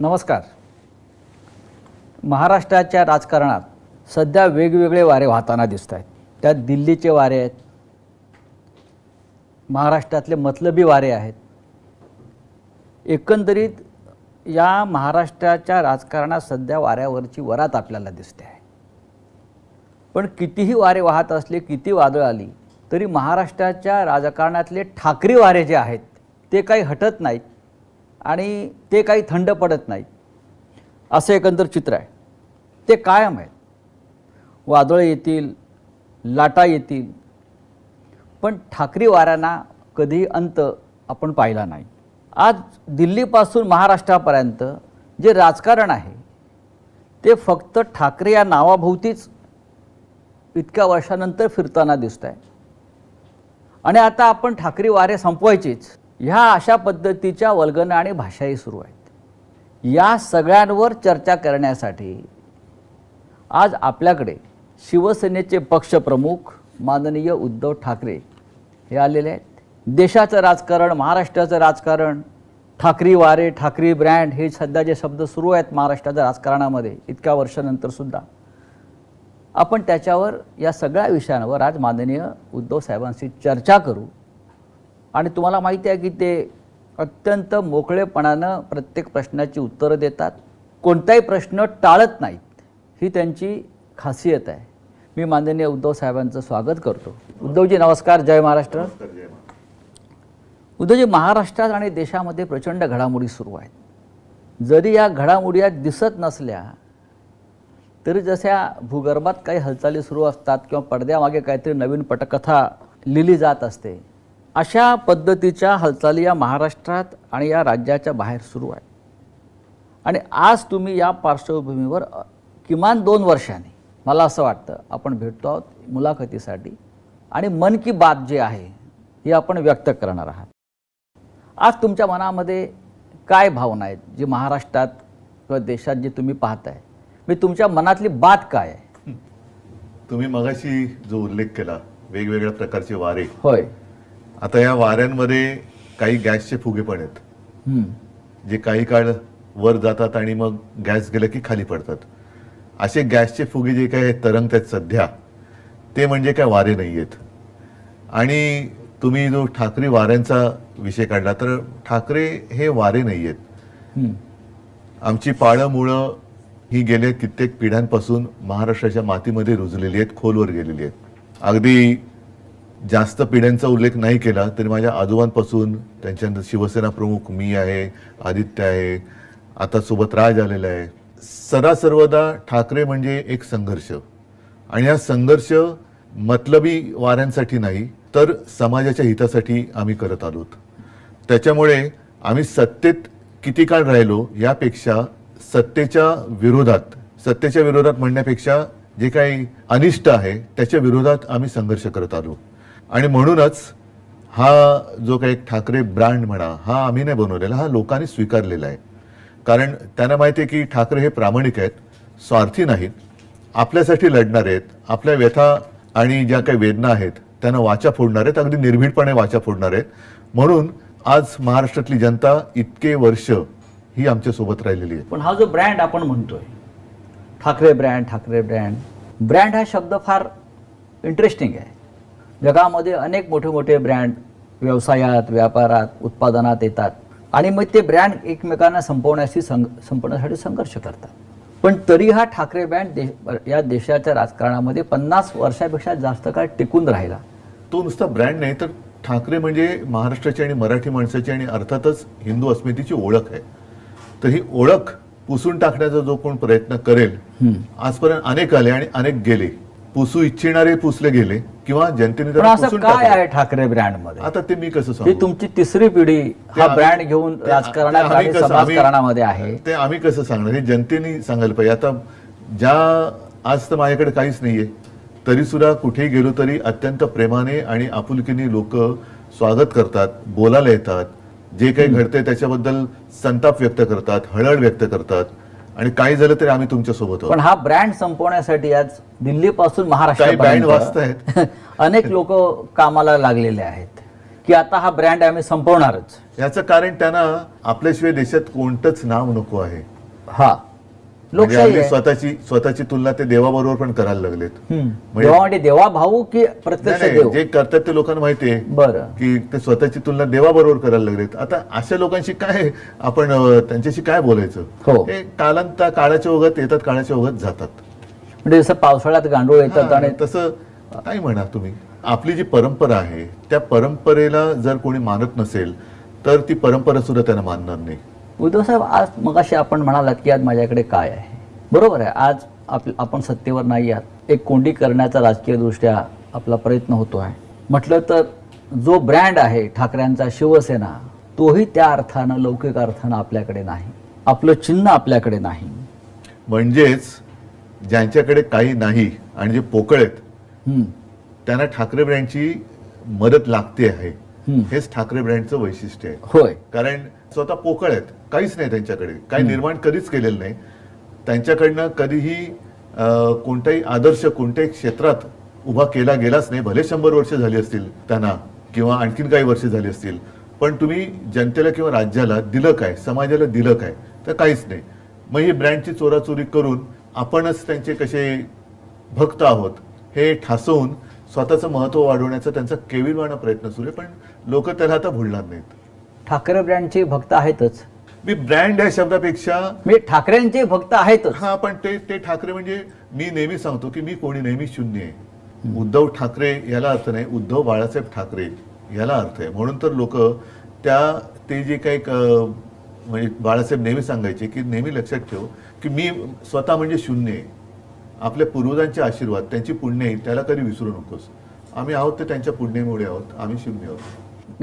नमस्कार. महाराष्ट्राच्या राजकारणात सध्या वेगवेगळे वारे वाहताना दिसत आहेत त्यात दिल्लीचे वारे आहेत. महाराष्ट्रातले मतलबी वारे आहेत. एकंदरीत या महाराष्ट्राच्या राजकारणात सध्या वाऱ्यावरची वरात आपल्याला दिसते आहे. पण कितीही वारे वाहत असले किती वादळ आली तरी महाराष्ट्राच्या राजकारणातले ठाकरी वारे जे आहेत ते काही हटत नाहीत. आणि ते काही थंड पडत नाही. असं एकंदर चित्र आहे. ते कायम आहेत वादळं येतील लाटा येतील पण ठाकरी वाऱ्यांना कधी अंत आपण पाहिला नाही. आज दिल्लीपासून महाराष्ट्रापर्यंत जे राजकारण आहे ते फक्त ठाकरे या नावाभोवतीच इतक्या वर्षानंतर फिरताना दिसत आहे आणि आता आपण ठाकरी वारे संपवायचीच. ह्या अशा पद्धतीच्या वल्गना आणि भाषाही सुरू आहेत. या सगळ्यांवर चर्चा करण्यासाठी आज आपल्याकडे शिवसेनेचे पक्षप्रमुख माननीय उद्धव ठाकरे हे आलेले आहेत. देशाचं राजकारण महाराष्ट्राचं राजकारण ठाकरी वारे ठाकरी ब्रँड हे सध्या जे शब्द सुरू आहेत महाराष्ट्राच्या राजकारणामध्ये इतक्या वर्षानंतर सुद्धा. आपण त्याच्यावर या सगळ्या विषयांवर आज माननीय उद्धव साहेबांशी चर्चा करू. आणि तुम्हाला माहिती आहे की ते अत्यंत मोकळेपणानं प्रत्येक प्रश्नाची उत्तरं देतात. कोणताही प्रश्न टाळत नाहीत. ही त्यांची खासियत आहे. मी माननीय उद्धव साहेबांचं स्वागत करतो. उद्धवजी नमस्कार. जय महाराष्ट्र. उद्धवजी महाराष्ट्रात आणि देशामध्ये प्रचंड घडामोडी सुरू आहेत. जरी या घडामोडी दिसत नसल्या तरी जशा भूगर्भात काही हालचाली सुरू असतात किंवा पडद्यामागे काहीतरी नवीन पटकथा लिहिली जात असते अशा पद्धतीच्या हालचाली या महाराष्ट्रात आणि या राज्याच्या बाहेर सुरू आहेत. आणि आज तुम्ही या पार्श्वभूमीवर किमान दोन वर्षांनी मला असं वाटतं आपण भेटतो आहोत मुलाखतीसाठी आणि मन की बात जे आहे ही आपण व्यक्त करणार आहात. आज तुमच्या मनामध्ये काय भावना आहेत जी महाराष्ट्रात किंवा देशात जे तुम्ही पाहताय? मी तुमच्या मनातली बात काय आहे? तुम्ही मगाशी जो उल्लेख केला वेगवेगळ्या प्रकारचे वारे. होय. आता या वाऱ्यांमध्ये काही गॅसचे फुगे पण आहेत. जे काही काळ वर जातात आणि मग गॅस गेलं की खाली पडतात. असे गॅसचे फुगे जे काही तरंगत आहेत सध्या ते म्हणजे काय वारे नाही आहेत आणि तुम्ही जो ठाकरे वाऱ्यांचा विषय काढला तर ठाकरे हे वारे नाही आहेत. आमची पाळं मुळं ही गेल्या कित्येक पिढ्यांपासून महाराष्ट्राच्या मातीमध्ये रुजलेली आहेत खोलवर गेलेली आहेत. अगदी जास्त पिढ्यांचा उल्लेख नाही केला तरी माझ्या आजोबांपासून त्यांच्यानंतर शिवसेना प्रमुख मी आहे आदित्य आहे आता सोबत राज आलेला आहे. सदा सर्वदा ठाकरे म्हणजे एक संघर्ष. आणि हा संघर्ष मतलबी वाऱ्यांसाठी नाही तर समाजाच्या हितासाठी आम्ही करत आलोत. त्याच्यामुळे आम्ही सत्तेत किती काळ राहिलो यापेक्षा सत्तेच्या विरोधात सत्तेच्या विरोधात म्हणण्यापेक्षा जे काही अनिष्ट आहे त्याच्या विरोधात आम्ही संघर्ष करत आलो. आणि म्हणूनच हा जो काही ठाकरे ब्रँड म्हणा हा आम्ही नाही बनवलेला हा लोकांनी स्वीकारलेला आहे. कारण त्यांना माहिती आहे की ठाकरे हे प्रामाणिक आहेत स्वार्थी नाहीत आपल्यासाठी लढणार आहेत आपल्या व्यथा आणि ज्या काही वेदना आहेत त्यांना वाचा फोडणार आहेत अगदी निर्भीडपणे वाचा फोडणार आहेत. म्हणून आज महाराष्ट्रातली जनता इतके वर्ष ही आमच्यासोबत राहिलेली आहे. पण हा जो ब्रँड आपण म्हणतोय Thackeray brand Thackeray brand brand हा शब्द फार इंटरेस्टिंग आहे. जगामध्ये अनेक मोठे मोठे ब्रँड व्यवसायात व्यापारात उत्पादनात येतात. आणि मग ते ब्रँड एकमेकांना संपवण्याशी संघ संपवण्यासाठी संघर्ष करतात. पण तरी हा ठाकरे ब्रँड देश या देशाच्या राजकारणामध्ये पन्नास वर्षापेक्षा जास्त काळ टिकून राहिला. तो नुसता ब्रँड नाही तर ठाकरे म्हणजे महाराष्ट्राची आणि मराठी माणसाची आणि अर्थातच हिंदू अस्मितेची ओळख आहे. तर ही ओळख पुसून टाकण्याचा जो कोण प्रयत्न करेल आजपर्यंत अनेक आले आणि अनेक गेले. पुसू इच्छिणारे पुसले गेले किंवा जनतेने पण त्याला असं पुसून काय टाकलं. आहे ठाकरे ब्रँडमध्ये आता ते मी कसं ही सांगू? तुमची तिसरी पिढी हा आम्ही- ब्रँड घेऊन ते- राजकारणात ते आम्ही आणि कसं- आम्ही- समाजकारणामध्ये आहे. ते आम्ही कसं सांगणार? हे जनतेने सांगायला पाहिजे. आता ज्या आज तर माझ्याकडे काहीच नाहीये. तरी सुद्धा कुठेही गेलो तरी अत्यंत प्रेमाने आणि आपुलकीने लोक स्वागत करतात बोलायला येतात. जे काही घडतंय त्याच्याबद्दल संताप व्यक्त करतात हळहळ व्यक्त करतात. आणि काही झालं तरी आम्ही तुमच्यासोबत पण हा ब्रँड संपवण्यासाठी आज दिल्लीपासून महाराष्ट्र अनेक लोक कामाला लागलेले आहेत की आता हा ब्रँड आम्ही संपवणारच. याचं कारण त्यांना आपल्याशिवाय देशात कोणतंच नाव नको आहे. हा. म्हणजे लोकशाही अगदी आहे. स्वतःची स्वतःची तुलना ते देवाबरोबर पण करायला लागलेत. हम्म. म्हणजे- देवा म्हणजे देवा भाऊ की प्रत्यक्ष नाही, देव? जे करतात ते लोकांना माहिती आहे. बरं. की ते स्वतःची तुलना देवाबरोबर करायला लागलेत. आता अशा लोकांशी काय आपण अं, त्यांच्याशी काय बोलायचं? हो. हे कालांता काळाच्या ओघात येतात काळाच्या ओघात जातात. म्हणजे जसं पावसाळ्यात गांडूळ येतात हा, आणि तसं काय म्हणा तुम्ही? आपली जी परंपरा आहे त्या परंपरेला जर कोणी मानत नसेल तर ती परंपरा सुद्धा त्यांना मानणार नाही. उद्धव साहेब आज मगाशी आपण म्हणालात की आज माझ्याकडे काय आहे? बरोबर आहे आज आप आपण सत्तेवर नाही आहात. एक कोंडी करण्याचा राजकीय दृष्ट्या आपला प्रयत्न होतो आहे. म्हटलं तर जो ब्रँड आहे ठाकरेंचा शिवसेना तोही त्या अर्थानं लौकिक अर्थानं आपल्याकडे नाही. आपलं चिन्ह आपल्याकडे नाही. म्हणजेच ज्यांच्याकडे काही नाही आणि जे पोकळ आहेत त्यांना ठाकरे ब्रँडची मदत लागते आहे. हेच ठाकरे ब्रँडचं वैशिष्ट्य आहे. होय. कारण स्वतः पोकळ आहेत. काहीच नाही त्यांच्याकडे. काही निर्माण कधीच केलेलं नाही. त्यांच्याकडनं कधीही कोणताही आदर्श कोणत्याही क्षेत्रात उभा केला गेलाच नाही. भले शंभर वर्ष झाली असतील त्यांना किंवा आणखीन काही वर्ष झाली असतील पण तुम्ही जनतेला किंवा राज्याला दिलं काय समाजाला दिलं काय तर काहीच नाही. मग ही ब्रँडची चोराचोरी करून आपणच त्यांचे कसे भक्त आहोत हे ठासवून स्वतःचं महत्त्व वाढवण्याचा त्यांचा केविलवाणा प्रयत्न सुरू आहे. पण लोक त्याला आता भुलणार नाहीत. ठाकरे ब्रँडचे भक्त आहेतच. मी ब्रँड या शब्दापेक्षा मी ठाकरेंचे भक्त आहेतच. हा पण ते ते ठाकरे म्हणजे मी नेहमी सांगतो की मी कोणी नेहमी शून्य आहे. उद्धव ठाकरे याला अर्थ नाही उद्धव बाळासाहेब ठाकरे याला अर्थ आहे. म्हणून तर लोक त्या ते जे काही क- म्हणजे बाळासाहेब नेहमी सांगायचे की नेहमी लक्षात ठेव की मी स्वतः म्हणजे शून्य आहे. आपल्या पूर्वजांचे आशीर्वाद त्यांची पुण्य आहे त्याला कधी विसरू नकोस. आम्ही आहोत ते त्यांच्या पुण्यामुळे आहोत आम्ही शून्य आहोत.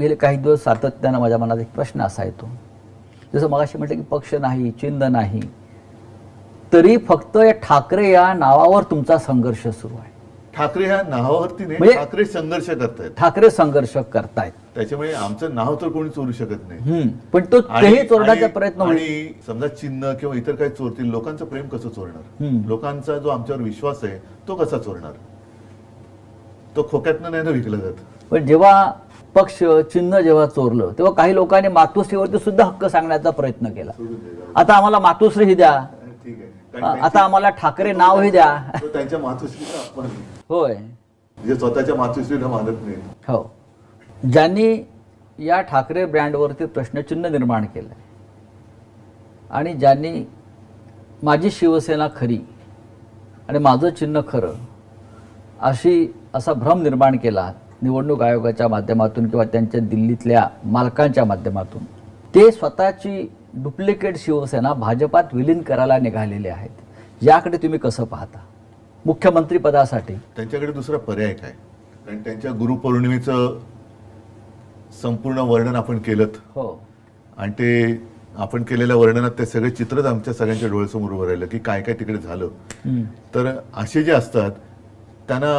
गेले काही दिवस सातत्यानं माझ्या मनात एक प्रश्न असा येतो. जसं मगाशी म्हटलं की पक्ष नाही चिन्ह नाही. तरी फक्त या ठाकरे या नावावर तुमचा संघर्ष सुरू आहे. ठाकरे ह्या नावावरती म्हणजे- ठाकरे संघर्ष करतायत. ठाकरे संघर्ष करतायत. त्याच्यामुळे आमचं नाव तर कोणी चोरू शकत नाही. हम्म. पण तो आणि- तेही चोरण्याचा आणि- प्रयत्न होईल. आणि समजा चिन्ह किंवा इतर काही चोरतील लोकांचं प्रेम कसं चोरणार? हम्म. लोकांचा जो आमच्यावर विश्वास आहे तो कसा चोरणार? तो खोक्यातनं नाही ना विकला जात. पण जेव्हा पक्ष चिन्ह जेव्हा चोरलं तेव्हा काही लोकांनी मातोश्रीवरती सुद्धा हक्क सांगण्याचा प्रयत्न केला. आता आम्हाला मातोश्री ही द्या. आता आम्हाला ठाकरे नावही द्या. तो त्यांच्या मातोश्रीचा अपमान आहे. होय. जे स्वतःच्या मातोश्रीला मानत नाही. हो. ज्यांनी या ठाकरे ब्रँडवरती प्रश्नचिन्ह निर्माण केलं आणि ज्यांनी माझी शिवसेना खरी आणि माझं चिन्ह खरं अशी असा भ्रम निर्माण केला निवडणूक आयोगाच्या माध्यमातून किंवा त्यांच्या दिल्लीतल्या मालकांच्या माध्यमातून. ते स्वतःची डुप्लिकेट शिवसेना भाजपात विलीन करायला निघालेले आहेत. याकडे तुम्ही कसं पाहता? मुख्यमंत्री पदासाठी. त्यांच्याकडे दुसरा पर्याय काय? कारण त्यांच्या गुरुपौर्णिमेचं संपूर्ण वर्णन आपण केलं हो. आणि ते आपण केलेल्या वर्णनात ते सगळे चित्रच आमच्या सगळ्यांच्या डोळ्यासमोर उभं राहिलं की काय काय तिकडे झालं. तर असे जे असतात त्यांना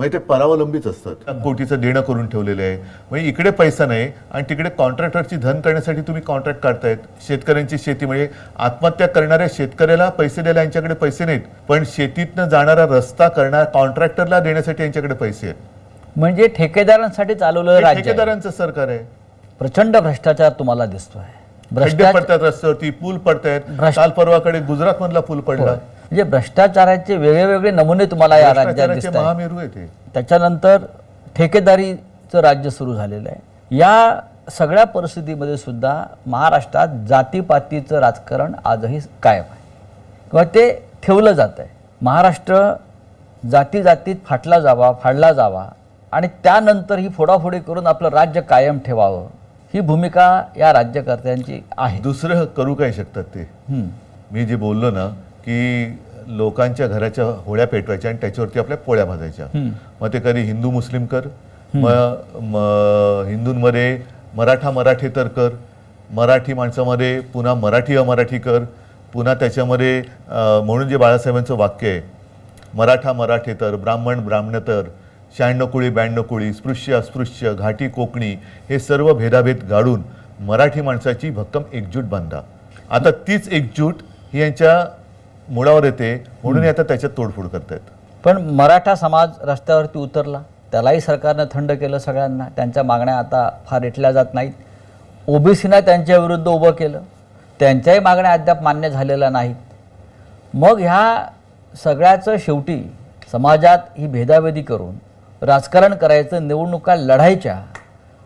म्हणजे ते परावलंबीच असतात. कोटीचं देणं करून ठेवलेलं आहे. म्हणजे इकडे पैसा नाही आणि तिकडे कॉन्ट्रॅक्टरची धन करण्यासाठी तुम्ही कॉन्ट्रॅक्ट काढतायत. शेतकऱ्यांची शेती म्हणजे आत्महत्या करणाऱ्या शेतकऱ्याला पैसे द्यायला यांच्याकडे पैसे नाहीत. पण शेतीतनं जाणारा रस्ता करणार कॉन्ट्रॅक्टरला देण्यासाठी यांच्याकडे पैसे आहेत. म्हणजे ठेकेदारांसाठी राज्य आहे. ठेकेदारांचं सरकार आहे. प्रचंड भ्रष्टाचार तुम्हाला दिसतोय. खड्डे भ्रष्टाचार पडतात रस्त्यावरती पूल पडतायत. भ्रष्ट- काल परवाकडे गुजरात मधला पूल पडला. म्हणजे भ्रष्टाचाराचे वेगळे वेगळे नमुने तुम्हाला या राज्यात भ्रष्टाचाराचे दिसत आहेत महामेरू आहे ते त्याच्यानंतर ठेकेदारीचं राज्य सुरू झालेलं आहे. या सगळ्या परिस्थितीमध्ये सुद्धा महाराष्ट्रात जातीपातीचं राजकारण आजही कायम आहे. किंवा ते ठेवलं जात आहे. महाराष्ट्र जाती जातीत फाटला जावा फाडला जावा आणि त्यानंतर ही फोडाफोडी करून आपलं राज्य कायम ठेवावं ही भूमिका या राज्यकर्त्यांची आहे. दुसरं करू काय शकतात ते. मी जे बोललो ना की लोकांच्या घराच्या होळ्या पेटवायच्या आणि त्याच्यावरती आपल्या पोळ्या भाजायच्या. मग ते कधी हिंदू मुस्लिम कर मग म- हिंदूंमध्ये मराठा मराठेतर कर मराठी माणसामध्ये पुन्हा मराठी अमराठी कर पुन्हा त्याच्यामध्ये म्हणून जे बाळासाहेबांचं वाक्य आहे मराठा मराठेतर ब्राह्मण ब्राह्मणतर शहाण्णव कुळी ब्याण्णव कुळी स्पृश्य अस्पृश्य घाटी कोकणी हे सर्व भेदाभेद गाडून मराठी माणसाची भक्कम एकजूट बांधा. आता तीच एकजूट ही यांच्या मुळावर येते म्हणून आता त्याच्यात तोडफोड करतायत. पण मराठा समाज रस्त्यावरती उतरला त्यालाही सरकारनं थंड केलं सगळ्यांना त्यांच्या मागण्या आता फार रेटल्या जात नाहीत. ओबीसीना त्यांच्या विरुद्ध उभं केलं त्यांच्याही मागण्या अद्याप मान्य झालेल्या नाहीत. मग ह्या सगळ्याचं शेवटी समाजात ही भेदाभेदी करून राजकारण करायचं निवडणुका लढायच्या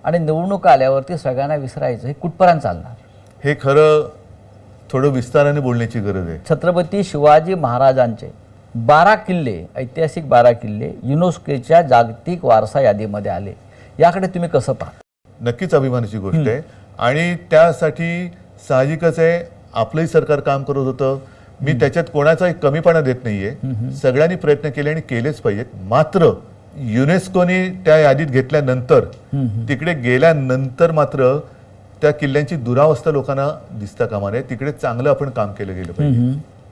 आणि निवडणुका आल्यावरती सगळ्यांना विसरायचं हे कुठपर्यंत चालणार? हे खरं थोडं विस्ताराने बोलण्याची गरज आहे. छत्रपती शिवाजी महाराजांचे बारा किल्ले ऐतिहासिक बारा किल्ले युनेस्कोच्या जागतिक वारसा यादीमध्ये आले. याकडे तुम्ही कसं पाहता? नक्कीच अभिमानाची गोष्ट आहे. आणि त्यासाठी साहजिकच आहे आपलंही सरकार काम करत होतं. मी त्याच्यात कोणाचाही कमीपणा देत नाहीये. सगळ्यांनी प्रयत्न केले आणि केलेच पाहिजेत. मात्र युनेस्कोने त्या यादीत घेतल्यानंतर तिकडे गेल्यानंतर मात्र त्या किल्ल्यांची दुरावस्था लोकांना दिसता कामा नये तिकडे चांगलं आपण काम केलं गेलं पाहिजे.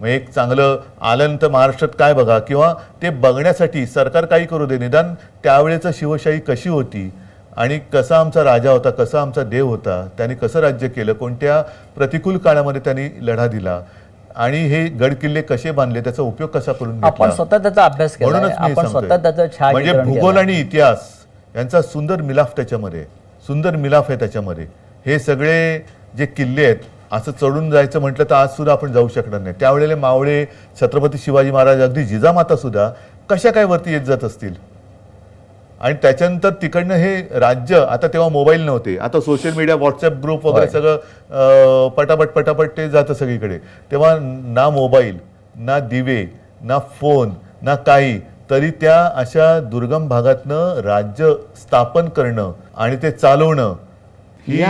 मग एक चांगलं आल्यानंतर महाराष्ट्रात काय बघा किंवा ते बघण्यासाठी सरकार काही करू दे निदान त्यावेळेचं शिवशाही कशी होती आणि कसा आमचा राजा होता कसा आमचा देव होता त्यांनी कसं राज्य केलं कोणत्या प्रतिकूल काळामध्ये त्यांनी लढा दिला आणि हे गड किल्ले कसे बांधले त्याचा उपयोग कसा करून आपण स्वतः त्याचा अभ्यास केला म्हणूनच मी आपण सांगतोय. म्हणजे भूगोल. आणि इतिहास यांचा सुंदर मिलाफ त्याच्यामध्ये सुंदर मिलाफ आहे त्याच्यामध्ये. हे सगळे जे किल्ले आहेत असं चढून जायचं म्हटलं तर आज सुद्धा आपण जाऊ शकणार नाही. त्यावेळेला मावळे छत्रपती शिवाजी महाराज अगदी जिजामाता सुद्धा कशा काय वरती येत जात असतील? आणि त्याच्यानंतर तिकडनं हे राज्य आता तेव्हा मोबाईल नव्हते आता सोशल मीडिया व्हॉट्सअप ग्रुप वगैरे. सगळं पटापट पटापट ते जातं सगळीकडे. तेव्हा ना मोबाईल ना दिवे ना फोन ना काही तरी त्या अशा दुर्गम भागातनं राज्य स्थापन करणं आणि ते चालवणं ही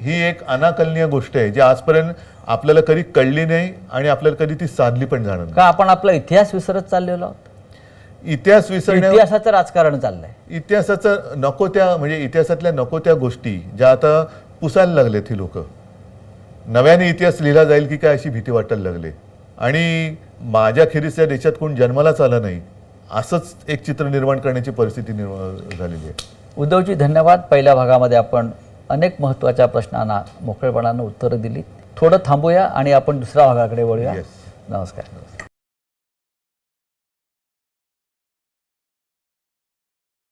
ही एक अनाकलनीय गोष्ट आहे जी आजपर्यंत आपल्याला कधी कळली नाही आणि आपल्याला कधी ती साधली पण जाणार नाही. का आपण आपला इतिहास विसरत चाललेलो आहोत? इतिहास विसरण्या इतिहासाचं राजकारण चाललंय. इतिहासाचं नको त्या म्हणजे इतिहासातल्या नको त्या गोष्टी ज्या आता पुसायला लागलेत ही लोक. नव्याने इतिहास लिहिला जाईल की काय अशी भीती वाटायला लागले. आणि माझ्या खेरीस या देशात कोण जन्मालाच आला नाही असंच एक चित्र निर्माण करण्याची परिस्थिती निर्माण झालेली आहे. उद्धवजी धन्यवाद. पहिल्या भागामध्ये आपण अनेक महत्त्वाच्या प्रश्नांना मोकळेपणानं उत्तरं दिली थोडं थांबूया आणि आपण दुसऱ्या भागाकडे वळूया. Yes. नमस्कार.